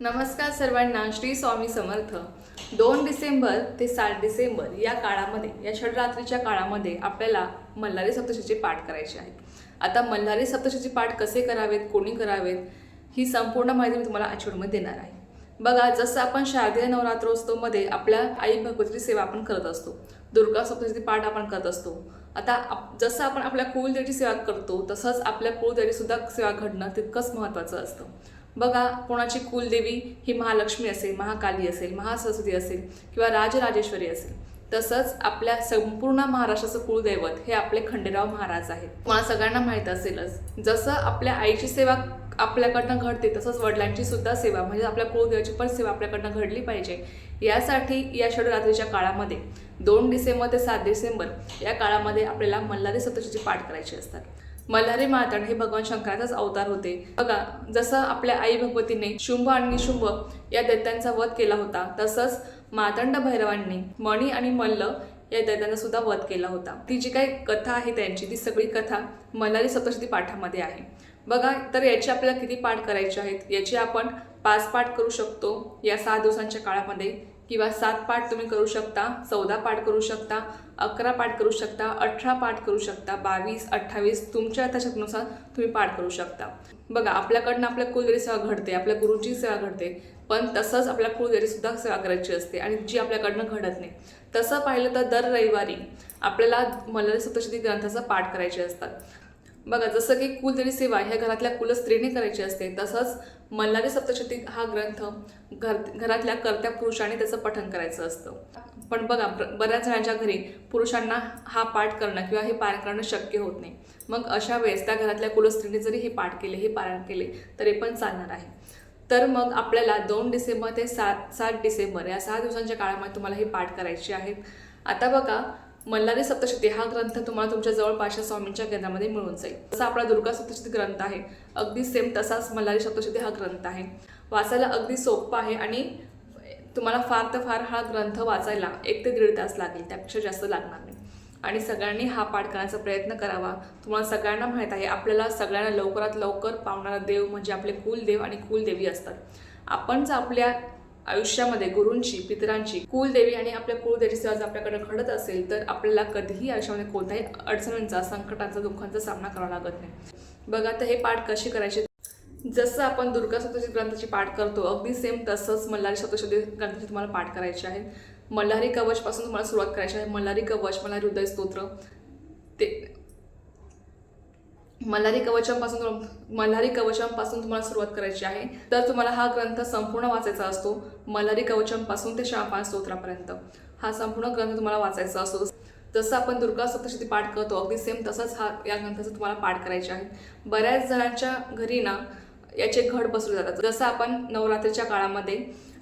नमस्कार सर्वांना श्री स्वामी समर्थ. दोन डिसेंबर ते सात डिसेंबर या काळामध्ये या षडरात्रीच्या काळामध्ये आपल्याला मल्हारी सप्तशीचे पाठ करायचे आहे आता मल्हारी सप्तशीचे पाठ कसे करावेत कोणी करावेत ही संपूर्ण माहिती मी तुम्हाला आठवडमध्ये देणार आहे. बघा जसं आपण शारदीय नवरात्रोत्सवमध्ये आपल्या आई भगवतीची सेवा आपण करत असतो दुर्गा सप्तशती पाठ आपण करत असतो आता आप जसं आपण आपल्या कुलदेवीची सेवा करतो तसंच आपल्या कुलदेवीसुद्धा सेवा घडणं तितकंच महत्त्वाचं असतं. बघा कोणाची कुलदेवी ही महालक्ष्मी असेल महाकाली असेल महासरस्वती असेल किंवा राजराजेश्वरी असेल तसंच आपल्या संपूर्ण महाराष्ट्राचं कुलदैवत हे आपले खंडेराव महाराज आहेत. तुम्हाला सगळ्यांना माहीत असेलच. जसं आपल्या आईची सेवा आपल्याकडनं घडते तसंच वडिलांची सुद्धा सेवा म्हणजे आपल्या कुळदेवाची पण सेवा आपल्याकडनं घडली पाहिजे. यासाठी या षडरात्रीच्या काळामध्ये दोन डिसेंबर ते सात डिसेंबर या काळामध्ये आपल्याला मल्हारी सप्तशीचे पाठ करायची असतात. मल्हारी मातण हे भगवान शंकराचाच अवतार होते. बघा जसं आपल्या आई भगवतीने शुंभ आणि निशुंभ या दैत्यांचा वध केला होता तसंच मातंड भैरवांनी मणी आणि मल्ल या दैत्यांचा सुद्धा वध केला होता. ती जी काही कथा आहे त्यांची ती सगळी कथा मल्हारी सप्तशती पाठामध्ये आहे. बघा तर याचे आपल्याला किती पाठ करायचे आहेत? याचे आपण पाच पाठ करू शकतो या सहा दिवसांच्या काळामध्ये. किंवा सात पाठ तुम्ही करू शकता चौदा पाठ करू शकता अकरा पाठ करू शकता अठरा पाठ करू शकता बावीस अठ्ठावीस तुमच्या त्याच्यानुसार तुम्ही पाठ करू शकता. बघा आपल्याकडनं आपल्या कुलदेवी सेवा घडते आपल्या गुरुची सेवा घडते पण तसंच आपल्या कुलदेवी सेवा करायची असते आणि जी आपल्याकडनं घडत नाही. तसं पाहिलं तर दर रविवारी आपल्याला मल्हारी सप्तशती ग्रंथाचा पाठ करायचे असतात. बघा जसं की कुलदेवी सेवा ह्या घरातल्या कुलस्त्रीने करायची असते तसंच मल्हारी सप्तशती हा ग्रंथ घर घरातल्या कर्त्या पुरुषाने त्याचं पठण करायचं असतं. पण बघा ब- बऱ्याच जणांच्या घरी पुरुषांना हा पाठ करणं किंवा हे पारायण करणं शक्य होत नाही. मग अशा वेळेस त्या घरातल्या कुलस्त्रीने जरी हे पाठ केले हे पारायण केले तरी पण चालणार आहे. तर मग आपल्याला दोन डिसेंबर ते सात सात डिसेंबर या सहा दिवसांच्या काळामध्ये तुम्हाला हे पाठ करायचे आहेत. आता बघा मल्हारी सप्तशती हा ग्रंथ तुम्हाला तुमच्या जवळपासच्या स्वामींच्या केंद्रामध्ये मिळून जाईल. जसा आपला दुर्गा सप्तशती ग्रंथ आहे अगदी सेम तसाच मल्हारी सप्तशती हा ग्रंथ आहे. वाचायला अगदी सोपं आहे आणि तुम्हाला फार तर फार हा ग्रंथ वाचायला एक ते दीड तास लागेल त्यापेक्षा जास्त लागणार नाही. आणि सगळ्यांनी हा पाठ करण्याचा प्रयत्न करावा. तुम्हाला सगळ्यांना माहीत आहे आपल्याला सगळ्यांना लवकरात लवकर पावणारा देव म्हणजे आपले कुलदेव आणि कुलदेवी असतात. आपण जर आपल्या आयुष्यामध्ये गुरूंची पितरांची कुलदेवी आणि आपल्या कुलदेवी सेवा जर आपल्याकडे घडत असेल तर आपल्याला कधीही आयुष्यामध्ये कोणत्याही अडचणींचा संकटांचा दुःखांचा सामना करावा लागत नाही. बघा तर हे पाठ कशी करायचे? जसं आपण दुर्गा सप्तशती ग्रंथाची पाठ करतो अगदी सेम तसंच मल्हारी सप्तशती ग्रंथाची तुम्हाला पाठ करायचे आहे. मल्हारी कवचपासून तुम्हाला सुरुवात करायची आहे. मल्हारी कवच मल्हारी हृदय स्तोत्र ते मल्हारी कवचांपासून मल्हारी कवचांपासून तुम्हाला सुरुवात करायची आहे. तर तुम्हाला हा ग्रंथ संपूर्ण वाचायचा असतो. मल्हारी कवचांपासून ते शापान स्तोत्रापर्यंत. हा संपूर्ण ग्रंथ तुम्हाला वाचायचा असतो. जसं आपण दुर्गा सप्तशती पाठ करतो अगदी सेम तसंच हा या ग्रंथाचा तुम्हाला पाठ करायचे आहे. बऱ्याच जणांच्या घरी ना याचे घड बसले जातात. जसं आपण नवरात्रीच्या काळामध्ये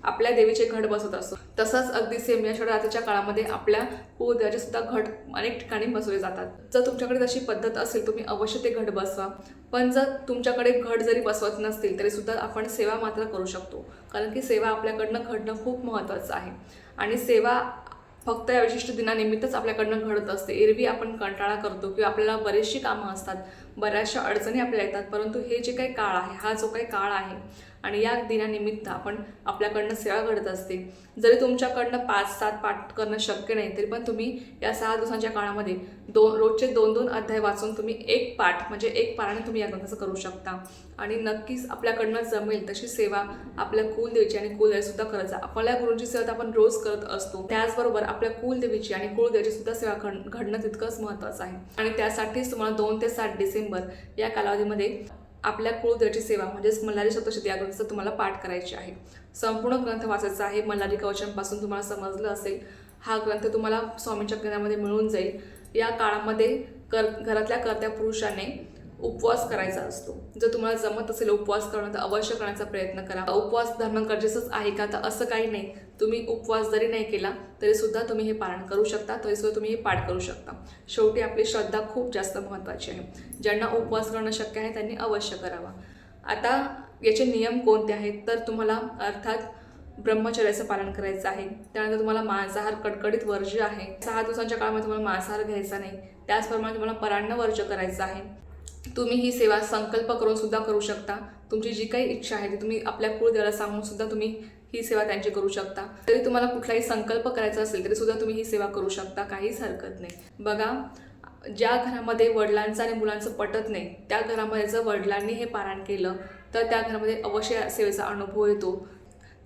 आपल्या देवीचे घट बसवत असतो. तसंच अगदी सेम या शिवरात्रीच्या काळामध्ये आपल्या कुलदेवाचे सुद्धा घट अनेक ठिकाणी बसवले जातात. जर तुमच्याकडे तशी पद्धत असेल तुम्ही अवश्य ते घट बसवा. पण जर तुमच्याकडे घट जरी बसवत नसतील तरी सुद्धा आपण सेवा मात्र करू शकतो. कारण की सेवा आपल्याकडनं घडणं खूप महत्त्वाचं आहे. आणि सेवा फक्त या विशिष्ट दिनानिमित्तच आपल्याकडनं घडत असते. एरवी आपण कंटाळा करतो किंवा आपल्याला बरेचशी कामं असतात. बऱ्याचशा अडचणी आपल्याला येतात. परंतु हे जे काही काळ आहे हा जो काही काळ आहे आणि या दिनानिमित्त आपण आपल्याकडनं सेवा घडत असते. जरी तुमच्याकडनं पाच सात पाठ करणं शक्य नाही तरी पण तुम्ही या सहा दिवसांच्या काळामध्ये दोन रोजचे दोन दोन अध्याय वाचून तुम्ही एक पाठ म्हणजे एक पारायण तुम्ही या ग्रंथाचं करू शकता. आणि नक्कीच आपल्याकडनं जमेल तशी सेवा आपल्या कुलदेवीची आणि कुलदेवीसुद्धा करत जा. आपल्या गुरुंची सेवा तर आपण रोज करत असतो. त्याचबरोबर आपल्या कुलदेवीची आणि कुलदेवीची सुद्धा सेवा घड घडणं तितकंच महत्त्वाचं आहे. आणि त्यासाठीच तुम्हाला दोन ते सात डिसेंबर या कालावधीमध्ये आपल्या कुळदेवाची सेवा म्हणजेच मल्हारी सप्तशती या ग्रंथाचा तुम्हाला पाठ करायची आहे. संपूर्ण ग्रंथ वाचायचा आहे. मल्हारी कवचांपासून तुम्हाला समजलं असेल. हा ग्रंथ तुम्हाला स्वामींच्या ग्रंथामध्ये मिळून जाईल. या काळामध्ये कर घरातल्या कर्त्या पुरुषाने उपवास करायचा असतो. जर तुम्हाला जमत असेल उपवास करणं तर अवश्य करण्याचा प्रयत्न करा. उपवास धरणं गरजेचंच आहे का? तर असं काही नाही. तुम्ही उपवास जरी नाही केला तरी सुद्धा तुम्ही हे पारण करू शकता. तरी सुद्धा तुम्ही हे पाठ करू शकता. शेवटी आपली श्रद्धा खूप जास्त महत्त्वाची आहे. ज्यांना उपवास करणं शक्य आहे त्यांनी अवश्य करावा. आता याचे नियम कोणते आहेत? तर तुम्हाला अर्थात ब्रह्मचर्याचं पालन करायचं आहे. त्यानंतर तुम्हाला मांसाहार कडकडीत वर्ज्य आहे. सहा दिवसांच्या काळामध्ये तुम्हाला मांसाहार घ्यायचा नाही. त्याचप्रमाणे तुम्हाला परान्न वर्ज्य करायचं आहे. तुम्ही ही सेवा संकल्प करून सुद्धा करू शकता. तुमची जी काही इच्छा आहे ती तुम्ही आपल्या कुळदेवाला सांगून सुद्धा तुम्ही ही सेवा त्यांची करू शकता. तरी तुम्हाला कुठलाही संकल्प करायचा असेल तरी सुद्धा तुम्ही ही सेवा करू शकता. काहीच हरकत नाही. बघा ज्या घरामध्ये वडिलांचं आणि मुलांचं पटत नाही त्या घरामध्ये जर वडिलांनी हे पारायण केलं तर त्या घरामध्ये अवश्य सेवेचा अनुभव येतो.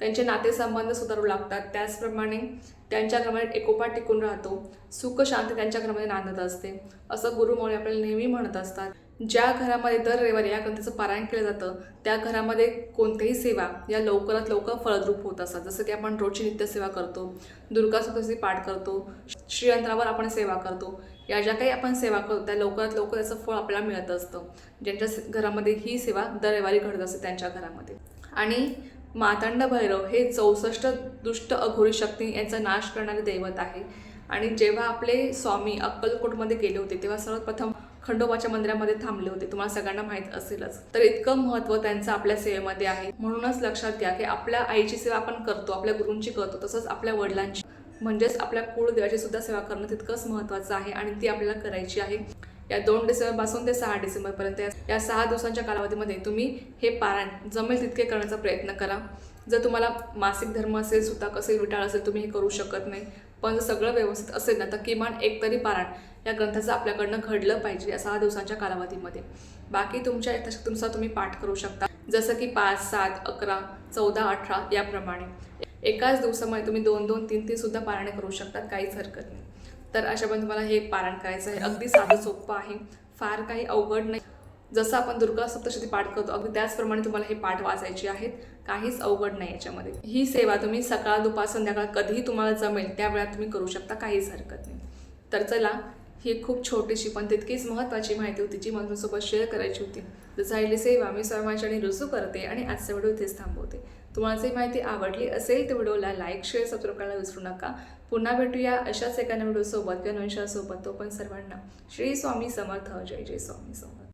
त्यांचे नातेसंबंध सुधारू लागतात. त्याचप्रमाणे त्यांच्या घरामध्ये एकोपा टिकून राहतो. सुख शांती त्यांच्या घरामध्ये नांदत असते. असं गुरुमौली आपल्याला नेहमी म्हणत असतात. ज्या घरामध्ये दर रविवारी या ग्रंथाचं पारायण केलं जातं त्या घरामध्ये कोणत्याही सेवा या लवकरात लवकर फळद्रूप होत असतात. जसं की आपण रोजची नित्यसेवा करतो दुर्गा सप्तशी पाठ करतो श्रीयंत्रावर आपण सेवा करतो. या ज्या काही आपण सेवा करतो त्या लवकरात लवकर त्याचं फळ आपल्याला मिळत असतं. ज्यांच्या घरामध्ये ही सेवा दर रविवारी घडत असते त्यांच्या घरामध्ये. आणि मातंड भैरव हे चौसष्ट दुष्ट अघोरी शक्ती यांचा नाश करणारे दैवत आहे. आणि जेव्हा आपले स्वामी अक्कलकोटमध्ये गेले होते तेव्हा सर्वप्रथम खंडोबाच्या मंदिरामध्ये थांबले होते. तुम्हाला सगळ्यांना माहीत असेलच. तर इतकं महत्त्व त्यांचं आपल्या सेवेमध्ये आहे. म्हणूनच लक्षात घ्या की आपल्या आईची सेवा आपण करतो आपल्या गुरूंची करतो तसंच आपल्या वडिलांची. म्हणजेच आपल्या कुळदेवाची सुद्धा सेवा करणं तितकंच महत्त्वाचं आहे आणि ती आपल्याला करायची आहे. या दोन डिसेंबरपासून ते सहा डिसेंबरपर्यंत या- सहा दिवसांच्या कालावधीमध्ये तुम्ही हे पारायण जमेल तितके करण्याचा प्रयत्न करा. जर तुम्हाला मासिक धर्म असेल सुद्धा कसे विटाळ असेल तुम्ही हे करू शकत नाही. पण जर सगळं व्यवस्थित असेल ना तर किमान एक तरी पारायण या ग्रंथाचं आपल्याकडनं घडलं पाहिजे या सहा दिवसांच्या कालावधीमध्ये. बाकी तुमच्या यथाशक्तीनुसार तुम्ही पाठ करू शकता. जसं की पाच सात अकरा चौदा अठरा याप्रमाणे. एकाच दिवसामध्ये तुम्ही दोन दोन तीन तीन सुद्धा पारायणे करू शकतात काहीच हरकत नाही. तर अशा पण तुम्हाला हे पारायण करायचं आहे. अगदी साधं सोपं आहे. फार काही अवघड नाही. जसं आपण दुर्गा सप्तशती पाठ करतो अगदी त्याचप्रमाणे तुम्हाला हे पाठ वाचायचे आहेत. काहीच अवघड नाही याच्यामध्ये. ही सेवा तुम्ही सकाळ दुपार संध्याकाळ कधीही तुम्हाला जमेल त्या वेळात तुम्ही करू शकता. काहीच हरकत नाही. तर चला ही खूप छोटीशी पण तितकीच महत्त्वाची माहिती होती जी मला तुमच्यासोबत शेअर करायची होती. जसं राहिली सेवा मी स्वयंवाचणी रुजू करते आणि आजचा व्हिडिओ इथेच थांबवते. तुम्हाला जी माहिती आवडली असेल तर व्हिडिओला लाईक शेअर सबस्क्राईब करायला विसरू नका. पुन्हा भेटूया अशाच एका व्हिडिओसोबत किंवा नवशासोबत तो पण सर्वांना श्री स्वामी समर्थ. जय जय स्वामी समर्थ.